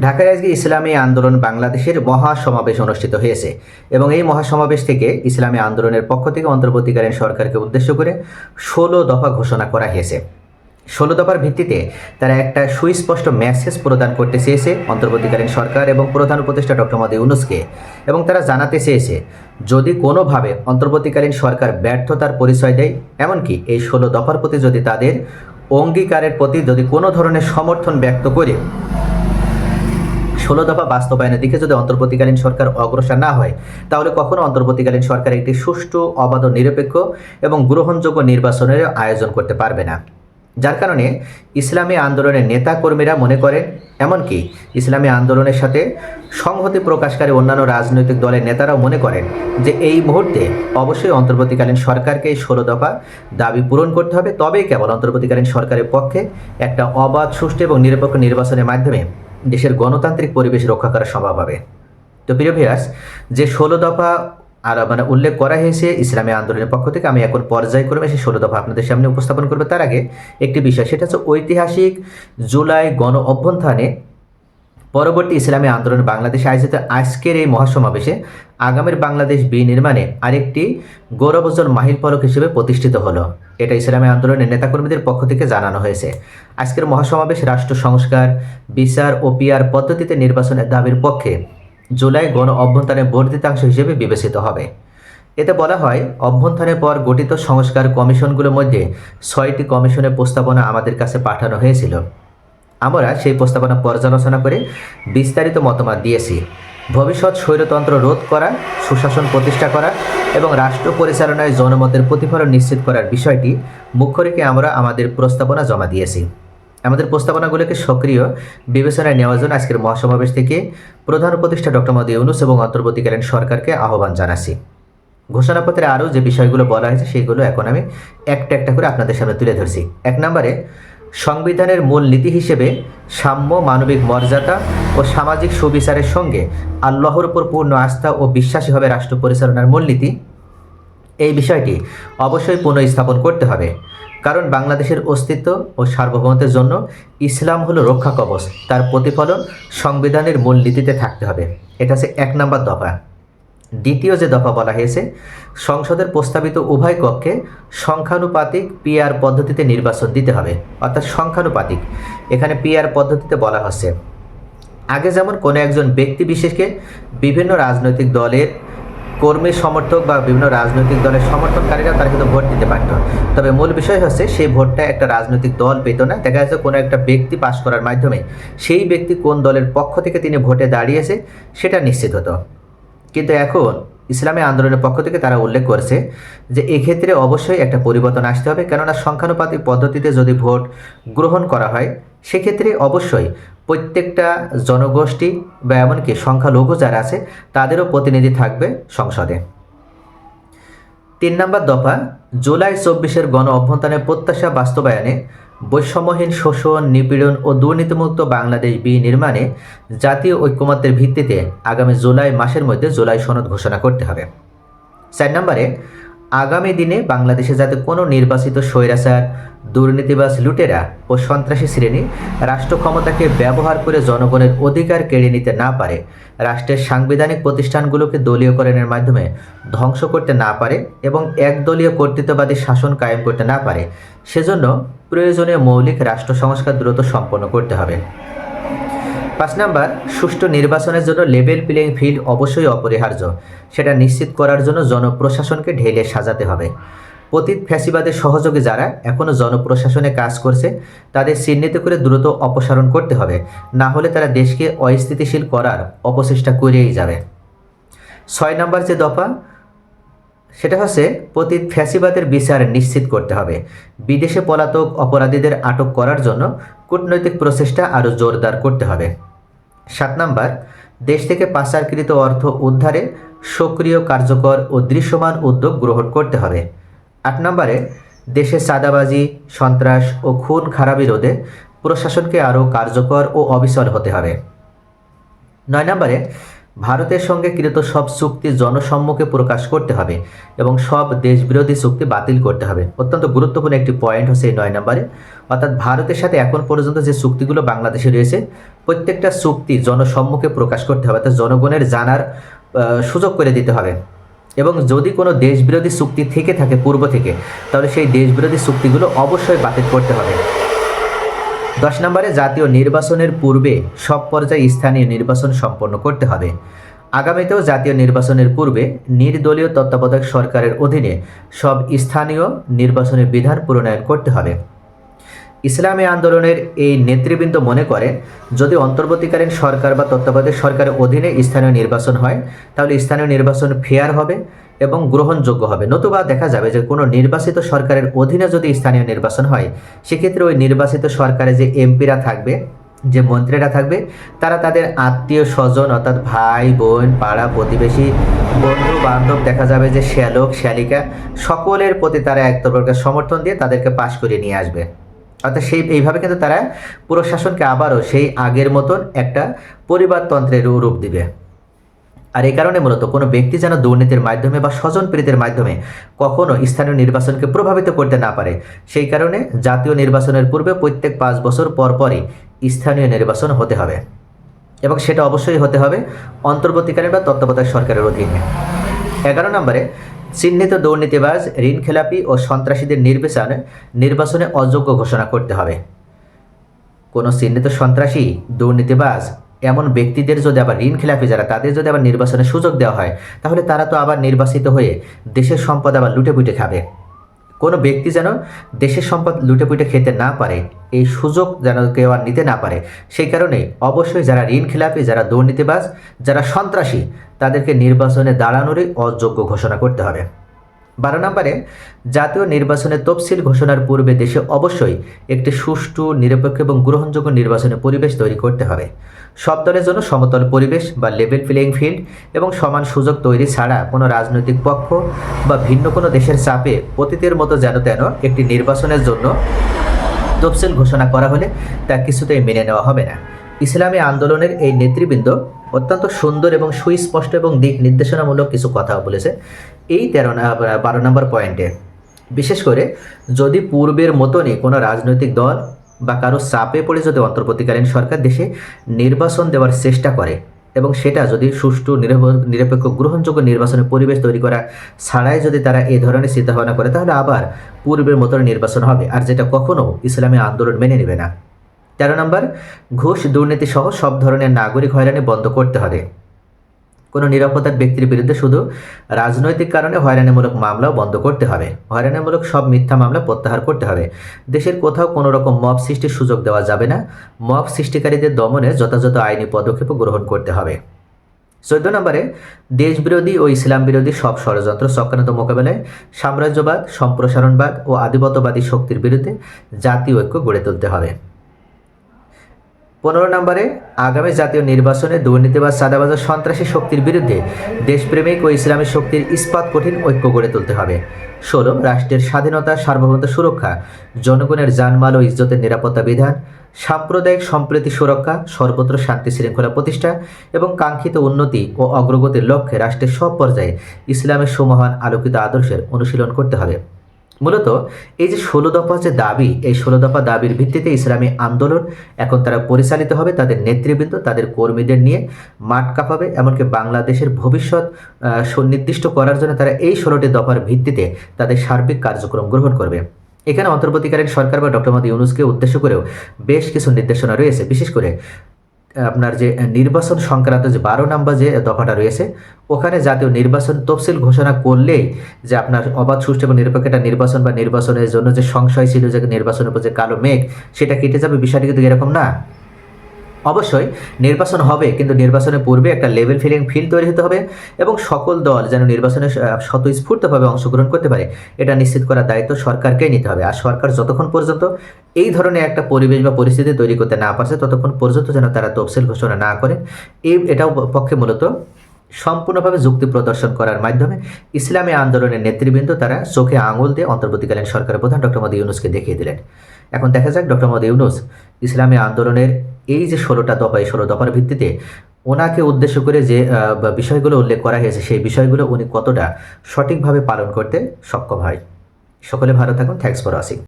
ঢাকায় আজকে ইসলামী আন্দোলন বাংলাদেশের মহাসমাবেশ অনুষ্ঠিত হয়েছে এবং এই মহাসমাবেশ থেকে ইসলামী আন্দোলনের পক্ষ থেকে অন্তর্বর্তীকালীন সরকারকে উদ্দেশ্য করে ষোলো দফা ঘোষণা করা হয়েছে। ষোলো দফার ভিত্তিতে তারা একটা সুস্পষ্ট মেসেজ প্রদান করতে চেয়েছে অন্তর্বর্তীকালীন সরকার এবং প্রধান উপদেষ্টা ডক্টর মোদী ইউনুসকে এবং তারা জানাতে চেয়েছে, যদি কোনোভাবে অন্তর্বর্তীকালীন সরকার ব্যর্থতার পরিচয় দেয়, এমনকি এই ষোলো দফার প্রতি যদি তাদের অঙ্গীকারের প্রতি যদি কোনো ধরনের সমর্থন ব্যক্ত করে ষোলো দফা বাস্তবায়নের দিকে যদি অন্তর্বর্তীকালীন সরকার অগ্রসর না হয়, তাহলে কখনো অন্তর্বর্তীকালীন সরকার একটি সুষ্ঠু, অবাধ, নিরপেক্ষ এবং গ্রহণযোগ্য নির্বাচনের আয়োজন করতে পারবে না। যার কারণে ইসলামী আন্দোলনের নেতা কর্মীরা মনে করেন, এমনকি ইসলামী আন্দোলনের সাথে সংহতি প্রকাশকারী অন্যান্য রাজনৈতিক দলের নেতারাও মনে করেন যে এই মুহূর্তে অবশ্যই অন্তর্বর্তীকালীন সরকারকে ষোলো দফা দাবি পূরণ করতে হবে। তবেই কেবল অন্তর্বর্তীকালীন সরকারের পক্ষে একটা অবাধ, সুষ্ঠু এবং নিরপেক্ষ নির্বাচনের মাধ্যমে দেশের গণতান্ত্রিক পরিবেশ রক্ষা করা সম্ভব হবে। তো প্রিয় ভিয়াস যে ষোলো দফা আর মানে উল্লেখ করা হয়েছে ইসলামী আন্দোলনের পক্ষ থেকে, আমি এখন পর্যায়ক্রমে সেই ষোলো দফা আপনাদের সামনে উপস্থাপন করব। তার আগে একটি বিষয়, সেটা হচ্ছে ঐতিহাসিক জুলাই গণ অভ্যন্থানে পরবর্তী ইসলামী আন্দোলন বাংলাদেশে আয়োজিত আজকের এই মহাসমাবেশে আগামীর বাংলাদেশ বিনির্মাণে আরেকটি গৌরবোজ্জ্বল মাহিল ফলক হিসেবে প্রতিষ্ঠিত হলো। এটা ইসলামী আন্দোলনের নেতাকর্মীদের পক্ষ থেকে জানানো হয়েছে। আজকের মহাসমাবেশ রাষ্ট্র সংস্কার, বিচার ও পিআর পদ্ধতিতে নির্বাচনের দাবির পক্ষে জুলাই গণ অভ্যন্তরে বর্ধিতাংশ হিসেবে বিবেচিত হবে। এতে বলা হয় অভ্যন্তরের পর গঠিত সংস্কার কমিশনগুলোর মধ্যে ছয়টি কমিশনের প্রস্তাবনা আমাদের কাছে পাঠানো হয়েছিল। আমরা সেই প্রস্তাবনা পর্যালোচনা করে বিস্তারিত মতামত দিয়েছি। ভবিষ্যৎ স্বৈরতন্ত্র রোধ করা, সুশাসন প্রতিষ্ঠা করা এবং রাষ্ট্র পরিচালনায় জনমতের প্রতিফলন নিশ্চিত করার বিষয়টি মুখ্য রেখে আমরা আমাদের প্রস্তাবনা জমা দিয়েছি। আমাদের প্রস্তাবনাগুলোকে সক্রিয় বিবেচনায় নেওয়ার জন্য আজকের মহাসমাবেশ থেকে প্রধান উপদেষ্টা ডক্টর মোদী ইউনুস এবং অন্তর্বর্তীকালীন সরকারকে আহ্বান জানাচ্ছি। ঘোষণাপত্রে আরও যে বিষয়গুলো বলা হয়েছে, সেগুলো এখন আমি একটা একটা করে আপনাদের সামনে তুলে ধরছি। এক নম্বরে সংবিধানের মূল নীতি হিসেবে সাম্য, মানবিক মর্যাদা ও সামাজিক সুবিচারের সঙ্গে আল্লাহর উপর পূর্ণ আস্থা ও বিশ্বাসী হবে রাষ্ট্র পরিচালনার মূলনীতি এই বিষয়টি অবশ্যই পুনঃস্থাপন করতে হবে, কারণ বাংলাদেশের অস্তিত্ব ও সার্বভৌমত্বের জন্য ইসলাম হলো রক্ষা কবচ। তার প্রতিফলন সংবিধানের মূল নীতিতে থাকতে হবে। এটা হচ্ছে এক নম্বর দফা। দ্বিতীয় যে দফা বলা হয়েছে, সংসদের প্রস্তাবিত উভয় কক্ষে সংখ্যানুপাতিক পিআর পদ্ধতিতে নির্বাচন দিতে হবে, অর্থাৎ সংখ্যানুপাতিক। এখানে পিআর পদ্ধতিতে বলা হচ্ছে, আগে যেমন কোনো একজন ব্যক্তি বিশেষকে বিভিন্ন রাজনৈতিক দলের কর্মী সমর্থক বা বিভিন্ন রাজনৈতিক দলের সমর্থনকারীরা তারা কিন্তু ভোট দিতে পারত। তবে মূল বিষয় হচ্ছে সেই ভোটটা একটা রাজনৈতিক দল পেত না। দেখা যাচ্ছে কোনো একটা ব্যক্তি পাশ করার মাধ্যমে সেই ব্যক্তি কোন দলের পক্ষ থেকে তিনি ভোটে দাঁড়িয়েছে, সেটা নিশ্চিত হতো। কিন্তু এখন ইসলামী আন্দোলনের পক্ষ থেকে তারা উল্লেখ করছে যে এক্ষেত্রে অবশ্যই একটা পরিবর্তন আসতে হবে। কেননা সংখ্যানুপাতিক পদ্ধতিতে যদি ভোট গ্রহণ করা হয়, সেক্ষেত্রে অবশ্যই প্রত্যেকটা জনগোষ্ঠী বা এমনকি সংখ্যালঘু যারা আছে, তাদেরও প্রতিনিধি থাকবে সংসদে। তিন নম্বর দফা, জুলাই চব্বিশের গণ অভ্যন্তরের প্রত্যাশা বাস্তবায়নে বৈষম্যহীন শোষণ, নিপীড়ন ও দুর্নীতিমুক্ত বাংলাদেশ বি নির্মাণে জাতীয় ঐক্যমত্যের ভিত্তিতে আগামী জুলাই মাসের মধ্যে জুলাই সনদ ঘোষণা করতে হবে। চার নম্বরে আগামী দিনে বাংলাদেশে যাতে কোনো নির্বাচিত স্বৈরাচার, দুর্নীতিবাজ লুটেরা ও সন্ত্রাসী শ্রেণি রাষ্ট্র ক্ষমতাকে ব্যবহার করে জনগণের অধিকার কেড়ে নিতে না পারে, রাষ্ট্রের সাংবিধানিক প্রতিষ্ঠানগুলোকে দলীয়করণের মাধ্যমে ধ্বংস করতে না পারে এবং একদলীয় কর্তৃত্ববাদী শাসন কায়েম করতে না পারে, সেজন্য প্রয়োজনীয় মৌলিক রাষ্ট্র সংস্কার দ্রুত সম্পন্ন করতে হবে। পাঁচ নাম্বার, সুষ্ঠু নির্বাচনের জন্য লেভেল প্লেইং ফিল্ড অবশ্যই অপরিহার্য। সেটা নিশ্চিত করার জন্য জনপ্রশাসনকে ঢেলে সাজাতে হবে। পতীত ফ্যাসিবাদের সহযোগী যারা এখনও জনপ্রশাসনে কাজ করছে, তাদের চিহ্নিত করে দ্রুত অপসারণ করতে হবে। না হলে তারা দেশকে অস্থিতিশীল করার অপচেষ্টা করেই যাবে। ছয় নম্বর যে দফা, সেটা হচ্ছে পতীত ফ্যাসিবাদের বিচার নিশ্চিত করতে হবে। বিদেশে পলাতক অপরাধীদের আটক করার জন্য কূটনৈতিক প্রচেষ্টা আরও জোরদার করতে হবে। সাত নাম্বার, দেশ থেকে পাচারকৃত অর্থ উদ্ধারে সক্রিয়, কার্যকর ও দৃশ্যমান উদ্যোগ গ্রহণ করতে হবে। আট নম্বরে, দেশে চাঁদাবাজি, সন্ত্রাস ও খুন খারাপি রোধে প্রশাসনকে আরও কার্যকর ও অবিচল হতে হবে। নয় নম্বরে ভারতের সঙ্গে কৃত সব চুক্তি জনসম্মুখে প্রকাশ করতে হবে এবং সব দেশবিরোধী চুক্তি বাতিল করতে হবে। অত্যন্ত গুরুত্বপূর্ণ একটি পয়েন্ট হচ্ছে এই নয় নম্বরে। অর্থাৎ ভারতের সাথে এখন পর্যন্ত যে চুক্তিগুলো বাংলাদেশে রয়েছে, প্রত্যেকটা চুক্তি জনসম্মুখে প্রকাশ করতে হবে, অর্থাৎ জনগণের জানার সুযোগ করে দিতে হবে। এবং যদি কোনো দেশবিরোধী চুক্তি থেকে থাকে পূর্ব থেকে, তাহলে সেই দেশবিরোধী চুক্তিগুলো অবশ্যই বাতিল করতে হবে। দশ নম্বরে জাতীয় নির্বাচনের পূর্বে সব পর্যায়ে স্থানীয় নির্বাচন সম্পন্ন করতে হবে। আগামীতেও জাতীয় নির্বাচনের পূর্বে নির্দলীয় তত্ত্বাবধায়ক সরকারের অধীনে সব স্থানীয় নির্বাচনের বিধান প্রণয়ন করতে হবে। ইসলামী আন্দোলনের এই নেতৃবৃন্দ মনে করে, যদি অন্তর্বর্তীকালীন সরকার বা তত্ত্বাবধায়ক সরকারের অধীনে স্থানীয় নির্বাচন হয়, তাহলে স্থানীয় নির্বাচন ফেয়ার হবে। এবং গ্রহণযোগ্য হবে। নতুবা দেখা যাবে যে কোনো নির্বাচিত সরকারের অধীনে যদি স্থানীয় নির্বাচন হয়, সেক্ষেত্রে ওই নির্বাচিত সরকারে যে এমপিরা থাকবে, যে মন্ত্রীরা থাকবে, তারা তাদের আত্মীয় স্বজন অর্থাৎ ভাই, বোন, পাড়া, প্রতিবেশী, বন্ধু, বান্ধব, দেখা যাবে যে শ্যালক, শ্যালিকা, সকলের প্রতি তারা এক প্রকার সমর্থন দিয়ে তাদেরকে পাশ করিয়ে নিয়ে আসবে। অর্থাৎ সেই, এইভাবে কিন্তু তারা পুরো শাসনকে আবারও সেই আগের মতন একটা পরিবারতন্ত্রের রূপ দিবে। আর এই কারণে মূলত কোনো ব্যক্তি যেন দুর্নীতির মাধ্যমে বা স্বজন প্রীতির মাধ্যমে কখনো স্থানীয় নির্বাচনকে প্রভাবিত করতে না পারে, সেই কারণে জাতীয় নির্বাচনের পূর্বে প্রত্যেক পাঁচ বছর পর পরই স্থানীয় নির্বাচন হতে হবে। এবং সেটা অবশ্যই হতে হবে অন্তর্বর্তীকালীন বা তত্ত্বাবধায়ক সরকারের অধীনে। এগারো নম্বরে, চিহ্নিত দুর্নীতিবাজ ঋণ খেলাপি ও সন্ত্রাসীদের নির্বাচনে নির্বাচনে অযোগ্য ঘোষণা করতে হবে। কোনো চিহ্নিত সন্ত্রাসী, দুর্নীতিবাজ এমন ব্যক্তিদের যদি আবার ঋণ খেলাপি যারা, তাদের যদি আবার নির্বাচনের সুযোগ দেওয়া হয়, তাহলে তারা তো আবার নির্বাচিত হয়ে দেশের সম্পদ আবার লুটে পুটে খাবে। কোনো ব্যক্তি যেন দেশের সম্পদ লুটে পুটে খেতে না পারে, এই সুযোগ যেন কেউ আর নিতে না পারে, সেই কারণে অবশ্যই যারা ঋণ খেলাপি যারা দুর্নীতিবাজ, যারা সন্ত্রাসী, তাদেরকে নির্বাচনে দাঁড়ানোরই অযোগ্য ঘোষণা করতে হবে। বারো নম্বরে, জাতীয় নির্বাচনের তফসিল ঘোষণার পূর্বে দেশে অবশ্যই একটি সুষ্ঠু, নিরপেক্ষ এবং গ্রহণযোগ্য নির্বাচনের পরিবেশ তৈরি করতে হবে। সব দলের জন্য সমতল পরিবেশ বা লেভেল প্লেয়িং ফিল্ড এবং সমান সুযোগ তৈরি ছাড়া কোনো রাজনৈতিক পক্ষ বা ভিন্ন কোনো দেশের চাপে অতীতের মতো যেন তেন একটি নির্বাচনের জন্য তফসিল ঘোষণা করা হলে তা কিছুতেই মেনে নেওয়া হবে না। ইসলামী আন্দোলনের এই নেতৃবৃন্দ অত্যন্ত সুন্দর এবং সুস্পষ্ট এবং দিক নির্দেশনামূলক কিছু কথা বলেছে এই তেরো বারো নম্বর পয়েন্টে। বিশেষ করে যদি পূর্বের মতনই কোনো রাজনৈতিক দল বা কারও চাপে পড়ে যদি অন্তর্বর্তীকালীন সরকার দেশে নির্বাচন দেওয়ার চেষ্টা করে এবং সেটা যদি সুষ্ঠু নিরপ- নিরপেক্ষ, গ্রহণযোগ্য নির্বাচনের পরিবেশ তৈরি করা ছাড়াই যদি তারা এই ধরনের চিন্তাভাবনা করে, তাহলে আবার পূর্বের মতন নির্বাচন হবে। আর যেটা কখনো ইসলামী আন্দোলন মেনে নেবে না। তেরো নম্বর, ঘুষ দুর্নীতি সহ সব ধরনের নাগরিক হয়রানি বন্ধ করতে হবে। কোনো নিরাপত্তার ব্যক্তির বিরুদ্ধে শুধু রাজনৈতিক কারণে হয়রানিমূলক মামলাও বন্ধ করতে হবে। হয়রানিমূলক সব মিথ্যা মামলা প্রত্যাহার করতে হবে। দেশের কোথাও কোনো রকম মব সৃষ্টির সুযোগ দেওয়া যাবে না। মব সৃষ্টিকারীদের দমনে যথাযথ আইনি পদক্ষেপ গ্রহণ করতে হবে। চোদ্দ নম্বরে, দেশবিরোধী ও ইসলাম বিরোধী সব ষড়যন্ত্র চক্রান্ত মোকাবেলায় সাম্রাজ্যবাদ, সম্প্রসারণবাদ ও আধিপত্যবাদী শক্তির বিরুদ্ধে জাতীয় ঐক্য গড়ে তুলতে হবে। পনেরো নম্বরে, আগামী জাতীয় নির্বাচনে দুর্নীতি বা সাদাবাজার সন্ত্রাসী শক্তির বিরুদ্ধে দেশপ্রেমিক ও ইসলামী শক্তির ইস্পাত কঠিন ঐক্য গড়ে তুলতে হবে। ষোলো, রাষ্ট্রের স্বাধীনতা, সার্বভৌমত্ব সুরক্ষা, জনগণের জানমাল ও ইজ্জতের নিরাপত্তা বিধান, সাম্প্রদায়িক সম্প্রীতি সুরক্ষা, সর্বত্র শান্তি শৃঙ্খলা প্রতিষ্ঠা এবং কাঙ্ক্ষিত উন্নতি ও অগ্রগতির লক্ষ্যে রাষ্ট্রের সব পর্যায়ে ইসলামের সুমহান আলোকিত আদর্শের অনুশীলন করতে হবে। মূলত এই যে ষোলো দফা যে দাবি, এই ষোলো দফা দাবির ভিত্তিতে ইসলামী আন্দোলন এখন তারা পরিচালিত হবে তাদের নেতৃবৃন্দ, তাদের কর্মীদের নিয়ে মাঠ কাঁপাবে, এমনকি বাংলাদেশের ভবিষ্যৎ সুনির্দিষ্ট করার জন্য তারা এই ষোলোটি দফার ভিত্তিতে তাদের সার্বিক কার্যক্রম গ্রহণ করবে। এখানে অন্তর্বর্তীকালীন সরকার বা ডক্টর মোদী ইউনুসকে উদ্দেশ্য করেও বেশ কিছু নির্দেশনা রয়েছে, বিশেষ করে আপনার যে নির্বাচন সংক্রান্ত যে বারো নম্বর যে দফাটা রয়েছে, ওখানে জাতীয় নির্বাচন তফসিল ঘোষণা করলেই যে আপনার অবাধ, সুষ্ঠু এবং নিরপেক্ষ একটা নির্বাচন বা নির্বাচনের জন্য যে সংশয় ছিল যে নির্বাচনের উপর যে কালো মেঘ, সেটা কেটে যাবে, বিষয়টি কিন্তু এরকম না। অবশ্যই নির্বাচন হবে, কিন্তু নির্বাচনের পূর্বে একটা লেভেল ফিলিং ফিল তৈরি হতে হবে এবং সকল দল যেন নির্বাচনে স্বতঃস্ফূর্তভাবে অংশগ্রহণ করতে পারে, এটা নিশ্চিত করার দায়িত্ব সরকারকেই নিতে হবে। আর সরকার যতক্ষণ পর্যন্ত এই ধরনের একটা পরিবেশ বা পরিস্থিতি তৈরি করতে না পারছে, ততক্ষণ পর্যন্ত যেন তারা তফসিল ঘোষণা না করে। এই, এটাও পক্ষে মূলত সম্পূর্ণভাবে যুক্তি প্রদর্শন করার মাধ্যমে ইসলামী আন্দোলনের নেতৃবৃন্দ তারা চোখে আঙুল দিয়ে অন্তর্বর্তীকালীন সরকারের প্রধান ডক্টর মোদী ইউনুসকে দেখিয়ে দিলেন। এখন দেখা যাক ডক্টর মোদী ইউনুস ইসলামী আন্দোলনের এই যে ষোলোটা দফা, এই ষোলো দফার ভিত্তিতে ওনাকে উদ্দেশ্য করে যে বিষয়গুলো উল্লেখ করা হয়েছে, সেই বিষয়গুলো উনি কতটা সঠিকভাবে পালন করতে সক্ষম হয়। সকলে ভালো থাকুন। Thanks for watching